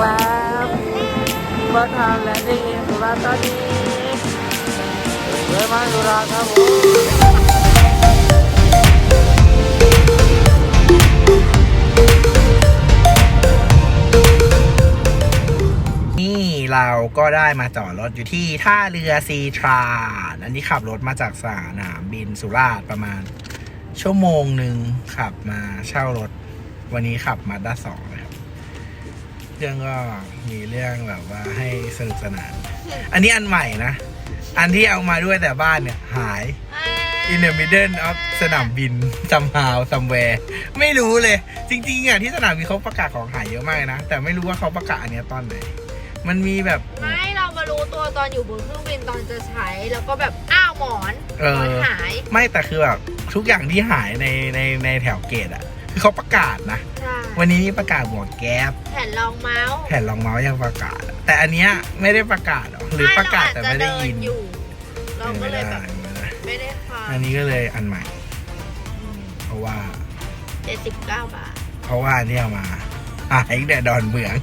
แล้วมาทานแล้วนี่สุราษฎร์ธานีเดินมาสุราษฎร์ครับผมนี่เราก็ได้มาจอดรถอยู่ที่ท่าเรือซีทรานอันนี้ขับรถมาจากสนามบินสุราษฎร์ประมาณชั่วโมงหนึ่งขับมาเช่ารถ วันนี้ขับมาด้าสอง นะครับเรื่องก็มีเรื่องแบบว่าให้สนุกสนาน อันนี้อันใหม่นะ อันที่เอามาด้วยแต่บ้านเนี่ยหาย in the middle of สนามบิน somehow somewhere ไม่รู้เลย จริงๆอะที่สนามบินเขาประกาศของหายเยอะมากเลยนะ แต่ไม่รู้ว่าเขาประกาศอันเนี้ยตอนไหน มันมีแบบไม่เรามารู้ตัวตอนอยู่บนเครื่องบินตอนจะใช้ แล้วก็แบบอ้าวหมอนเอหมออนหาย ไม่แต่คือแบบทุกอย่างที่หายในในในแถวเกตอะ คือเขาประกาศนะใช่ วันนี้มีประกาศหมวกแก๊ปแผ่นรองเมาส์แผ่นรองเมาส์ยังประกาศอะแต่อันเนี้ยไม่ได้ประกาศหรอหรือประกาศแต่ไม่ได้ยินเราอาจจะเอยู่เราก็เลยแบบไม่ได้ไม่ได้ฟังอันนี้ก็เลยอันใหม่ เพราะว่าเจ็ดสิบเก้าบาท เพราะว่าเนี่ยมาหายแต่ดอนเมือง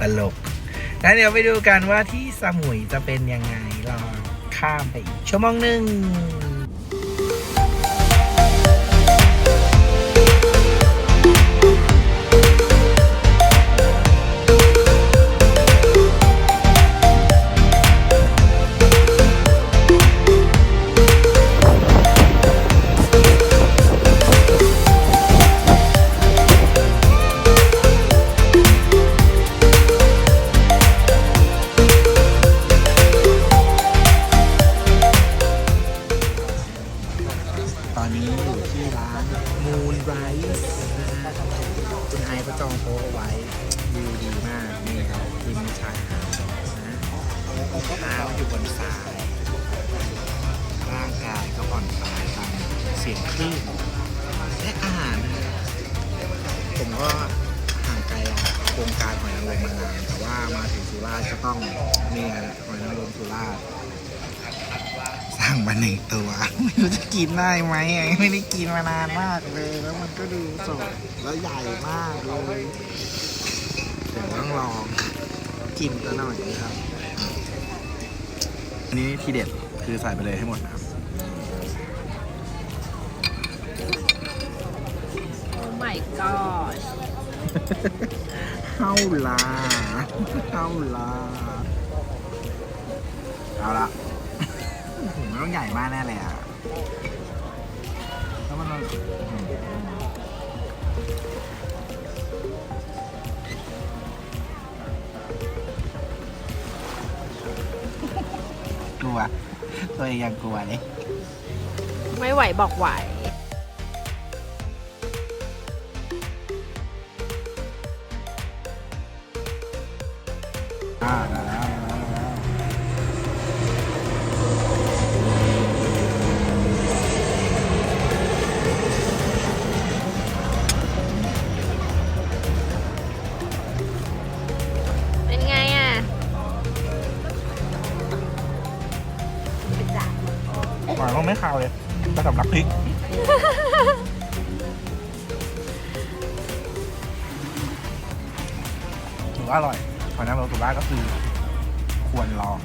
ตลกงั้นเดี๋ยวไปดูกันว่าที่สมุยจะเป็นยังไงรอข้ามไปอีกชั่วโมงหนึ่ง เท้าอยู่บนทรายร่างกายก็ผ่อนคลายตามเสียงคลื่นและอาหารนะผมก็ห่างไกลโครงการหอยนางรมมานานแต่ว่ามาถึงสุราษฎร์ก็ต้องนี่ฮะหอยนางรมสุราษฎร์สั่งมาหนึ่งตัว ไม่รู้จะกินได้ไหมไม่ได้กินมานานมากเลย แล้วมันก็ดูสดแล้วใหญ่มากเลยเดี๋ยวต้องลองกินซะหน่อยนะครับ อันนี้ทีเด็ดคือใส่ไปเลยให้หมดนะครับโอ้ my god เฮ้าลาเฮ้าลาเอาละมันต้องใหญ่มากแน่เลยอะแล้วมัน ว ตัวเองยังกลัวเลยไม่ไหวบอกไหว อ่า หวาไม่คาวเลยแต่สำหรับพริก ถือว่าอร่อยหอยนางรมสุราษฎร์ก็คือ ควรลอง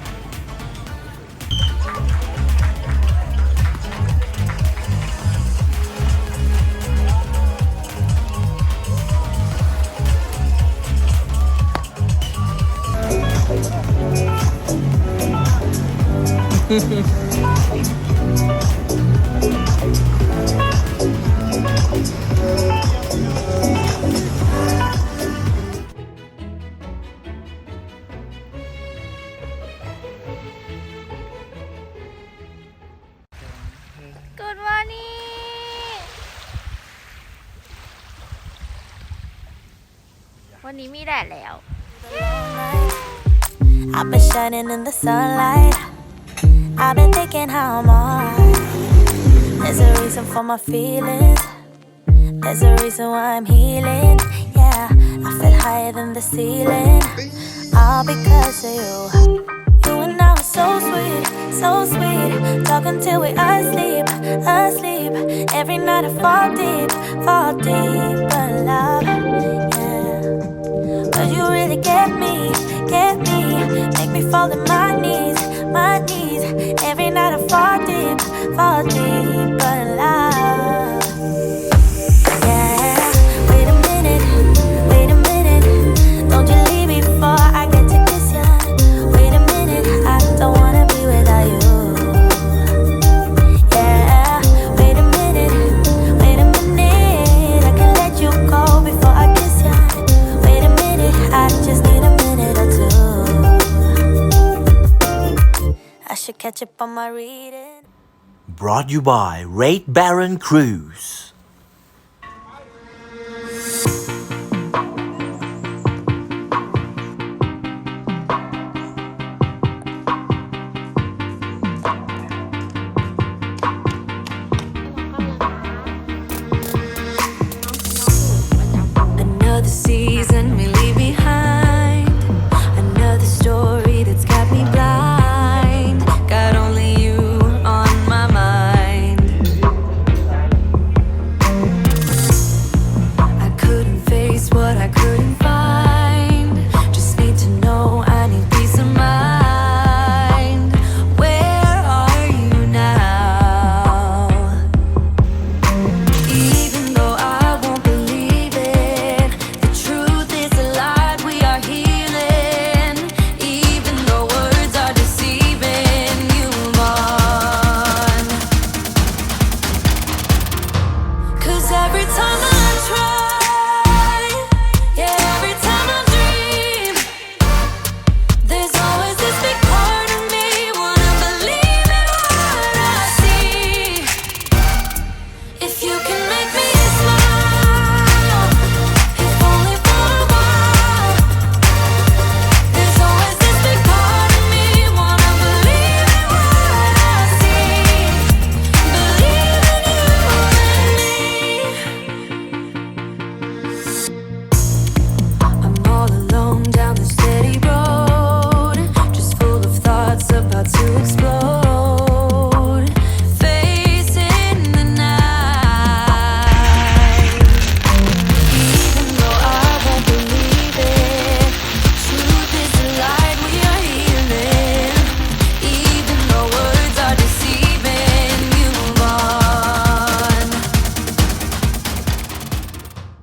Good วันนี้มีแดดแล้ว I've been shining in the sunlight. I've been thinking how I'm alright. There's a reason for my feelings. There's a reason why I'm healing. Yeah, I feel higher than the ceiling. All because of you. You and I were so sweet, so sweet. Talking till we asleep, asleep. Every night I fall deep, fall deep. But love, yeah. You really get me, get me. Make me fall to my knees, my knees. Every night I fall deep, fall deeper catch up on my reading. Brought you by Raid Baron Cruise